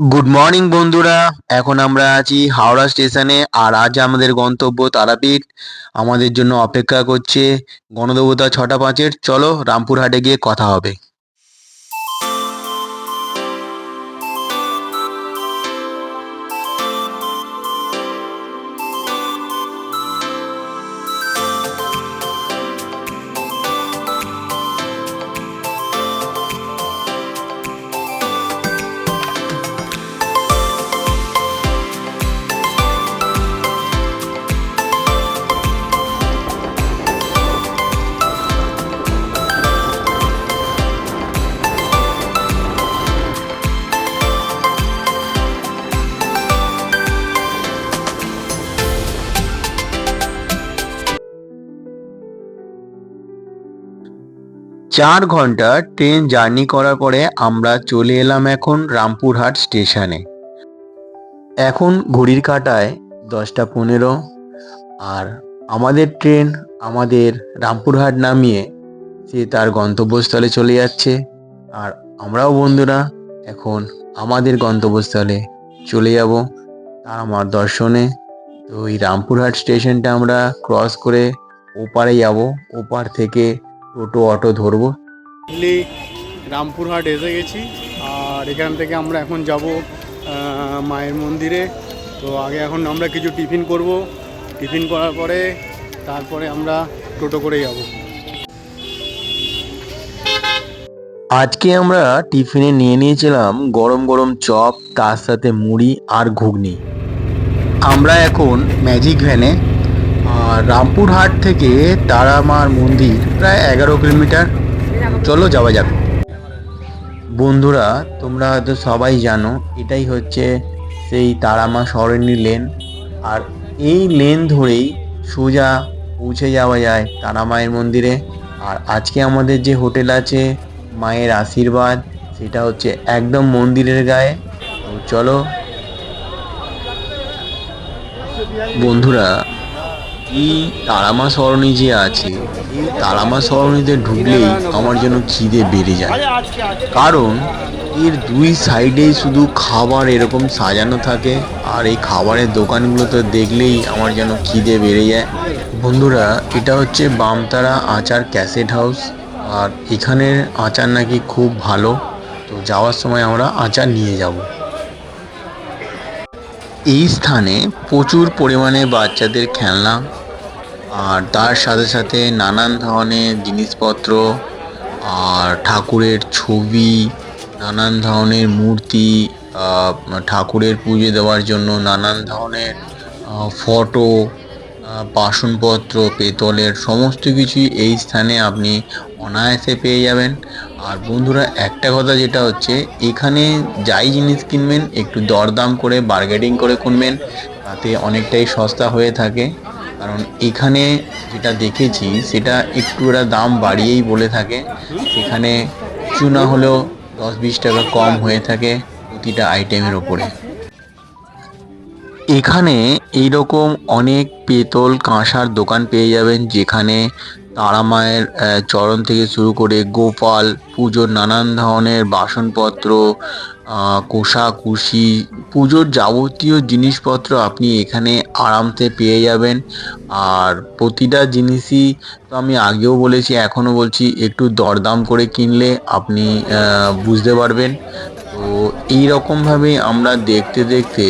Good morning বন্ধুরা। এখন আমরা আছি হাওড়া স্টেশনে, আর আজ আমাদের গন্তব্য তারাপীঠ। আমাদের জন্য অপেক্ষা করছে গণদেবতা ছটা পাঁচের। চলো রামপুরহাটে গিয়ে কথা হবে। চার ঘণ্টা ট্রেন জার্নি করার পরে আমরা চলে এলাম এখন রামপুরহাট স্টেশনে। এখন ঘড়ির কাঁটায় দশটা পনেরো আর আমাদের ট্রেন আমাদের রামপুরহাট নামিয়ে সে তার গন্তব্যস্থলে চলে যাচ্ছে। আর আমরাও বন্ধুরা এখন আমাদের গন্তব্যস্থলে চলে যাব তার আমার দর্শনে। তো এই রামপুরহাট স্টেশনটা আমরা ক্রস করে ওপারে যাব। ওপার থেকে টোটো অটো ধরবো। দিল্লি রামপুরহাট এসে গেছি। আর এখান থেকে আমরা এখন যাব মায়ের মন্দিরে। তো আগে এখন আমরা কিছু টিফিন করব। টিফিন করার পরে তারপরে আমরা টোটো করে যাব। আজকে আমরা টিফিনে নিয়ে নিয়েছিলাম গরম গরম চপ তার সাথে মুড়ি আর ঘুগনি। আমরা এখন ম্যাজিক ভ্যানে রামপুরহাট থেকে তারামার মন্দির প্রায় এগারো কিলোমিটার। চলো যাওয়া যাক। বন্ধুরা, তোমরা হয়তো সবাই জানো, এটাই হচ্ছে সেই তারামা সরণী লেন। আর এই লেন ধরেই সোজা পৌঁছে যাওয়া যায় তারা মায়ের মন্দিরে। আর আজকে আমাদের যে হোটেল আছে, মায়ের আশীর্বাদ, সেটা হচ্ছে একদম মন্দিরের গায়ে। তো চলো। বন্ধুরা এই তারামা সরণি যে আছে এই তারামা সরণিতে ঢুকলেই আমার যেন খিদে বেড়ে যায়। কারণ এর দুই সাইডেই শুধু খাবার এরকম সাজানো থাকে আর এই খাবারের দোকানগুলোতে দেখলেই আমার যেন খিদে বেড়ে যায়। বন্ধুরা এটা হচ্ছে বামতারা আচার ক্যাসেট হাউস আর এখানের আচার নাকি খুব ভালো। তো যাওয়ার সময় আমরা আচার নিয়ে যাব। এই স্থানে প্রচুর পরিমাণে বাচ্চাদের খেলনা আর তার সাথে সাথে নানান ধরনের জিনিসপত্র, আর ঠাকুরের ছবি, নানান ধরনের মূর্তি ঠাকুরের পুজো দেওয়ার জন্য নানান ধরনের ফটো বাসনপত্র, পেতলের সমস্ত কিছুই এই স্থানে আপনি অনায়াসে পেয়ে যাবেন। আর বন্ধুরা, একটা কথা যেটা হচ্ছে, এখানে যাই জিনিস কিনবেন, একটু দরদাম করে বার্গেটিং করে কিনবেন, তাতে অনেকটাই সস্তা হয়ে থাকে। কারণ এখানে যেটা দেখেছি, সেটা একটু ওরা দাম বাড়িয়েই বলে থাকে। সেখানে কিছু না হলেও দশ বিশ টাকা কম হয়ে থাকে প্রতিটা আইটেমের ওপরে। এখানে এইরকম অনেক পেতল কাঁসার দোকান পেয়ে যাবেন, যেখানে তারা মায়ের চরণ থেকে শুরু করে গোপাল, পুজোর নানান ধরনের বাসনপত্র কোষাকুষি পুজোর যাবতীয় জিনিসপত্র আপনি এখানে আরামসে পেয়ে যাবেন। আর প্রতিটা জিনিসই তো আমি আগেও বলেছি, এখনও বলছি, একটু দরদাম করে কিনলে আপনি বুঝতে পারবেন। তো এই রকমভাবে আমরা দেখতে দেখতে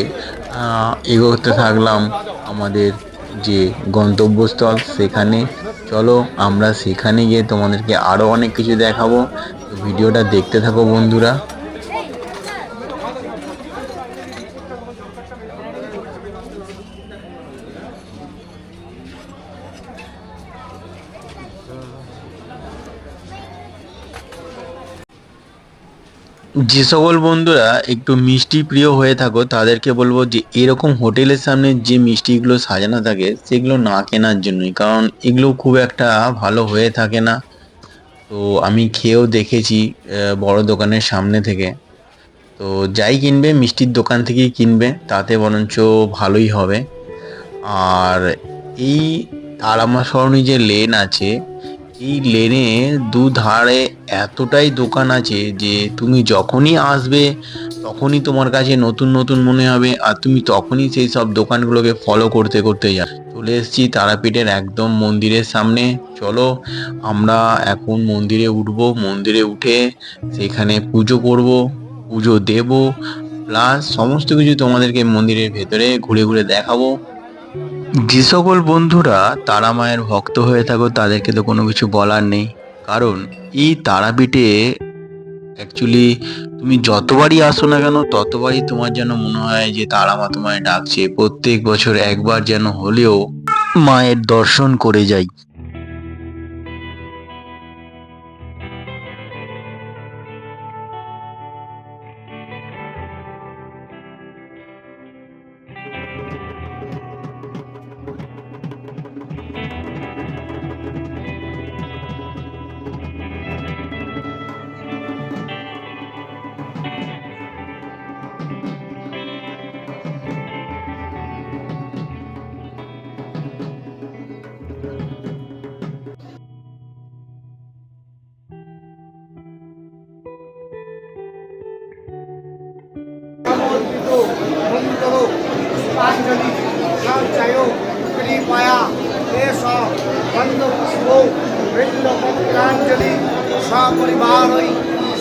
এগোতে থাকলাম আমাদের যে গন্তব্যস্থল সেখানে। চলো আমরা সেখানে গিয়ে তোমাদেরকে আরও অনেক কিছু দেখাবো। ভিডিওটা দেখতে থাকো বন্ধুরা। যে সকল বন্ধুরা একটু মিষ্টি প্রিয় হয়ে থাকো, তাদেরকে বলব যে এরকম হোটেলের সামনে যে মিষ্টিগুলো সাজানো থাকে, সেগুলো না কেনার জন্যই। কারণ এগুলো খুব একটা ভালো হয়ে থাকে না। তো আমি খেয়েও দেখেছি বড় দোকানের সামনে থেকে। তো যাই কিনবে, মিষ্টির দোকান থেকেই কিনবে, তাতে বরঞ্চ ভালোই হবে। আর এই তারামা সরণি যে লেন আছে এই লেনে দুধারে এতটাই দোকান আছে যে তুমি যখনই আসবে, তখনই তোমার কাছে নতুন নতুন মনে হবে আর তুমি তখনই সেই সব দোকানগুলোকে ফলো করতে করতে যাবে চলে এসেছি তারাপীঠের একদম মন্দিরের সামনে। চলো, আমরা এখন মন্দিরে উঠবো। মন্দিরে উঠে সেখানে পুজো করব, পুজো দেব প্লাস সমস্ত কিছু তোমাদেরকে মন্দিরের ভেতরে ঘুরে ঘুরে দেখাবো। যে সকল বন্ধুরা তারা মায়ের ভক্ত হয়ে থাকো, তাদেরকে তো কোনো কিছু বলার নেই। কারণ এই তারাপীঠে অ্যাকচুয়ালি তুমি যতবারই আসো না কেন, ততবারই তোমার যেন মনে হয় যে তারা মা তোমায় ডাকছে। প্রত্যেক বছর একবার যেন হলেও মায়ের দর্শন করে যাই। কৃপয়া এষ বন্ধপুষ্প বৃন্দপত্রাঞ্জলি সপরিবারৈ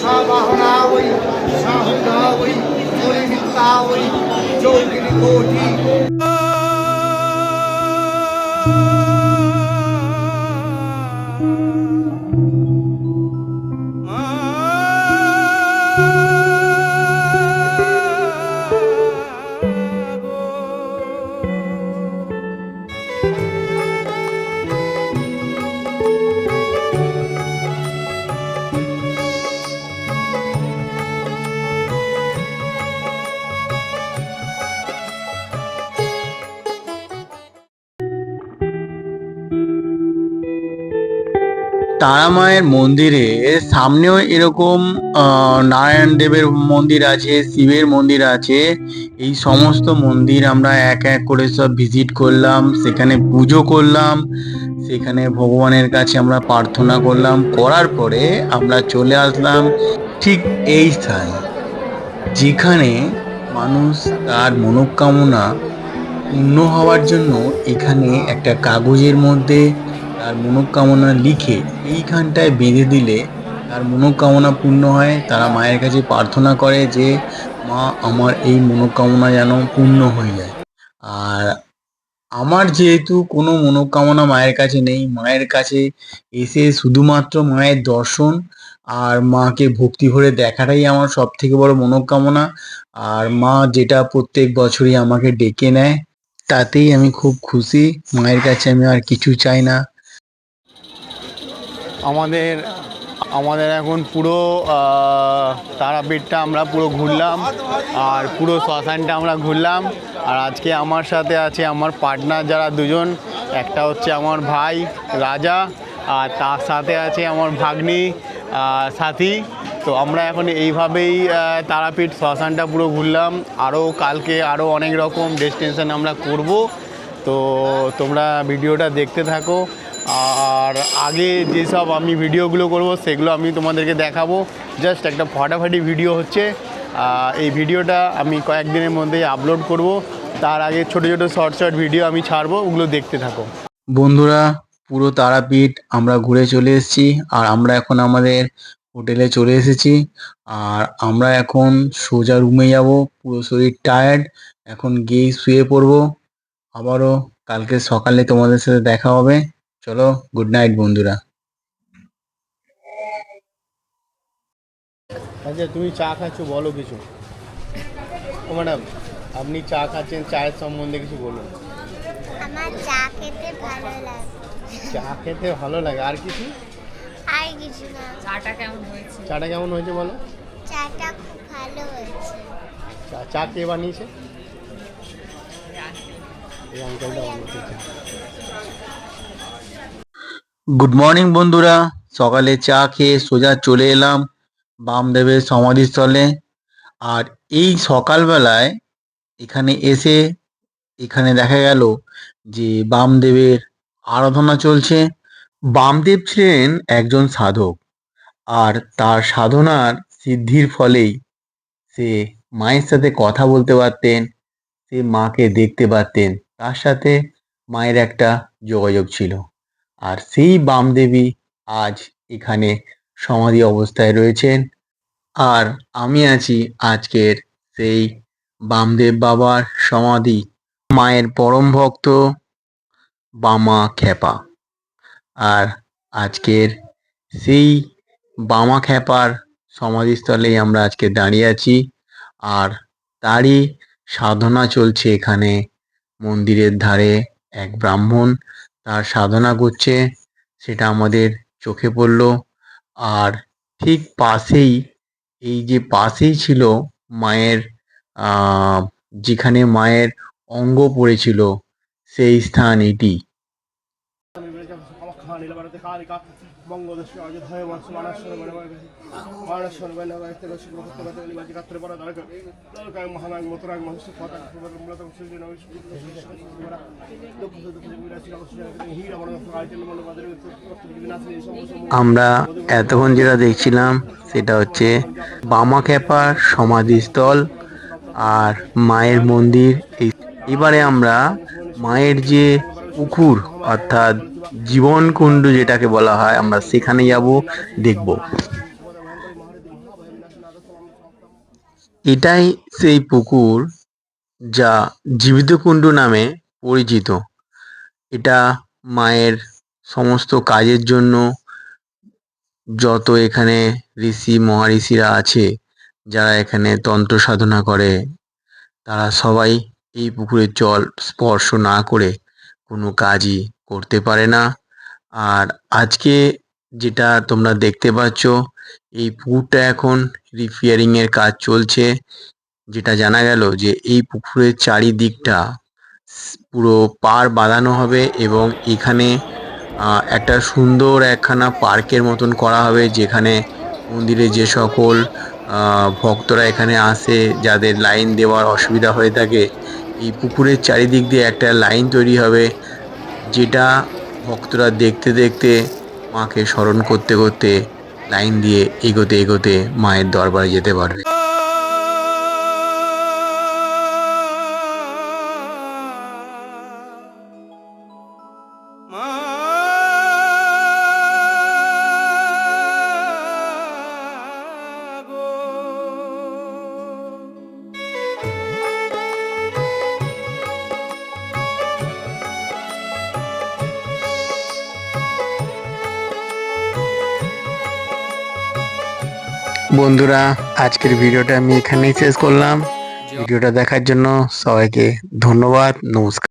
সবাহনাবৈ সহৃদবৈ পরিমিত্তাবৈ যোগিনী কোটি। তারা মায়ের মন্দিরে, সামনেও এরকম নারায়ণ দেবের মন্দির আছে, শিবের মন্দির আছে, এই সমস্ত মন্দির আমরা এক এক করে সব ভিজিট করলাম, সেখানে পুজো করলাম, সেখানে ভগবানের কাছে আমরা প্রার্থনা করলাম, করার পরে আমরা চলে আসলাম ঠিক এই স্থানে, যেখানে মানুষ তার মনোকামনা পূর্ণ হওয়ার জন্য এখানে একটা কাগজের মধ্যে তার মনোকামনা লিখে এইখানটায় বেঁধে দিলে তার মনোকামনা পূর্ণ হয়। তারা মায়ের কাছে প্রার্থনা করে যে, মা, আমার এই মনোকামনা যেন পূর্ণ হয়ে যায়। আর আমার যেহেতু কোনো মনোকামনা মায়ের কাছে নেই, মায়ের কাছে এসে শুধুমাত্র মায়ের দর্শন আর মাকে ভক্তি ভরে দেখাটাই আমার সব থেকে বড় মনোকামনা। আর মা যেটা প্রত্যেক বছরই আমাকে ডেকে নেয়, তাতেই আমি খুব খুশি। মায়ের কাছে আমি আর কিছু চাই না। আমাদের আমাদের এখন পুরো তারাপীঠটা আমরা পুরো ঘুরলাম, আর পুরো শ্মশানটা আমরা ঘুরলাম, আর আজকে আমার সাথে আছে আমার পার্টনার যারা দুজন, একটা হচ্ছে আমার ভাই রাজা, আর তার সাথে আছে আমার ভাগ্নি সাথী। তো আমরা এখন এইভাবেই তারাপীঠ শ্মশানটা পুরো ঘুরলাম, আরও কালকে আরও অনেক রকম ডেস্টিনেশন আমরা করব। তো তোমরা ভিডিওটা দেখতে থাকো আর আগে যেসব আমি ভিডিওগুলো করব, সেগুলো আমি তোমাদেরকে দেখাবো। জাস্ট একটা ফাটাফাটি ভিডিও হচ্ছে। এই ভিডিওটা আমি কয়েকদিনের মধ্যেই আপলোড করব। তার আগে ছোটো ছোটো শর্ট শর্ট ভিডিও আমি ছাড়বো, ওগুলো দেখতে থাকো। বন্ধুরা, পুরো তারাপীঠ আমরা ঘুরে চলে এসেছি, আর আমরা এখন আমাদের হোটেলে চলে এসেছি। আর আমরা এখন সোজা রুমে যাব, পুরো শরীর টায়ার্ড এখন গিয়েই শুয়ে পড়ব। আবারও কালকে সকালে তোমাদের সাথে দেখা হবে। চলো গুড নাইট বন্ধুরা। আচ্ছা তুমি চা খাচ্ছ বলো কিছু। ও ম্যাডাম আপনি চা খাচ্ছেন চায়ের সম্বন্ধে কিছু বলুন। আমার চা খেতে ভালো লাগে। চা খেতে ভালো লাগে আর কিছু? আর কিছু না। চাটা কেমন হয়েছে? চাটা কেমন হয়েছে বলো? চাটা খুব ভালো হয়েছে। চা চা কে বানিয়েছে? এই আঙ্কেলটা বানিয়েছে। গুড মর্নিং বন্ধুরা। সকালে চা খেয়ে সোজা চলে এলাম বামদেবের সমাধিস্থলে। আর এই সকালবেলায় এখানে এসে এখানে দেখা গেল যে বামদেবের আরাধনা চলছে। বামদেব ছিলেন একজন সাধক আর তার সাধনার সিদ্ধির ফলেই সে মায়ের সাথে কথা বলতে পারতেন, সে মাকে দেখতে পারতেন। তার সাথে মায়ের একটা যোগাযোগ ছিল। আর সেই বামদেবী আজ এখানে সমাধি অবস্থায় রয়েছেন। আর আমি আছি আজকের সেই বামদেব বাবার সমাধি। মায়ের পরম ভক্ত বামা খ্যাপা। আর আজকের সেই বামা খ্যাপার সমাধিস্থলেই আমরা আজকে দাঁড়িয়ে আছি। আর তারই সাধনা চলছে এখানে। মন্দিরের ধারে এক ব্রাহ্মণ তার সাধনা করছে, সেটা আমাদের চোখে পড়ল। আর ঠিক পাশেই, এই যে পাশেই ছিল মায়ের যেখানে মায়ের অঙ্গ পড়েছিল, সেই স্থান এটি। আমরা এতক্ষণ যেটা দেখছিলাম, সেটা হচ্ছে বামা বামাখ্যাপার সমাধিস্থল আর মায়ের মন্দির। এই এবারে আমরা মায়ের যে পুকুর, অর্থাৎ জীবন কুণ্ড যেটাকে বলা হয়, আমরা সেখানে যাব, দেখব। এটাই সেই পুকুর যা জীবিত কুণ্ড নামে পরিচিত। এটা মায়ের সমস্ত কাজের জন্য যত এখানে ঋষি, মহাঋষিরা আছে, যারা এখানে তন্ত্র সাধনা করে, তারা সবাই এই পুকুরের জল স্পর্শ না করে কোনো কাজই করতে পারে না। আর আজকে যেটা তোমরা দেখতে পাচ্ছ এই পুকুরটা এখন রিপেয়ারিং এর কাজ চলছে। যেটা জানা গেল যে এই পুকুরের চারিদিকটা পুরো পার বাঁধানো হবে এবং এখানে একটা সুন্দর একখানা পার্কের মতন করা হবে যেখানে মন্দিরে যে সকল ভক্তরা এখানে আসে, যাদের লাইন দেওয়ার অসুবিধা হয়ে থাকে, এই পুকুরের চারিদিক দিয়ে একটা লাইন তৈরি হবে যেটা ভক্তরা দেখতে দেখতে মাকে স্মরণ করতে করতে লাইন দিয়ে এগোতে এগোতে মায়ের দরবারে যেতে পারবে। বন্ধুরা আজকের ভিডিওটা আমি এখানেই শেষ করলাম। ভিডিওটা দেখার জন্য সবাইকে ধন্যবাদ নমস্কার।